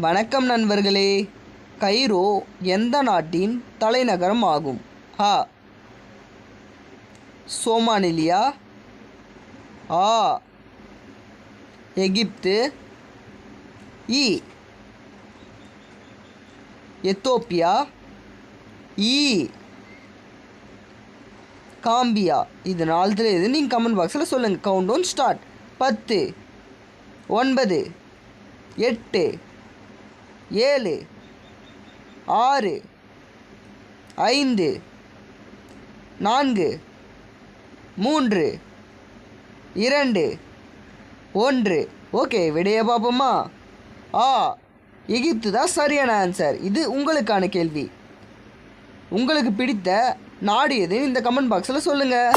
வணக்கம் நண்பர்களே. கைரோ எந்த நாட்டின் தலைநகரம் ஆகும் ஆ. சோமானிலியா ஆ. எகிப்து. இ. எத்தோப்பியா. இ. காம்பியா. இது நாலுத்துல எது? நீங்கள் கமெண்ட் பாக்ஸில் சொல்லுங்கள் கவுண்ட் டவுன் ஸ்டார்ட் பத்து ஒன்பது எட்டு ஏழு ஆறு ஐந்து நான்கு மூன்று இரண்டு ஒன்று. ஓகே விடையை பார்ப்போமா? ஆ எகிப்து தான் சரியான ஆன்சர் இது உங்களுக்கான கேள்வி. உங்களுக்கு பிடித்த நாடு எதுன்னு இந்த கமெண்ட் பாக்ஸில் சொல்லுங்கள்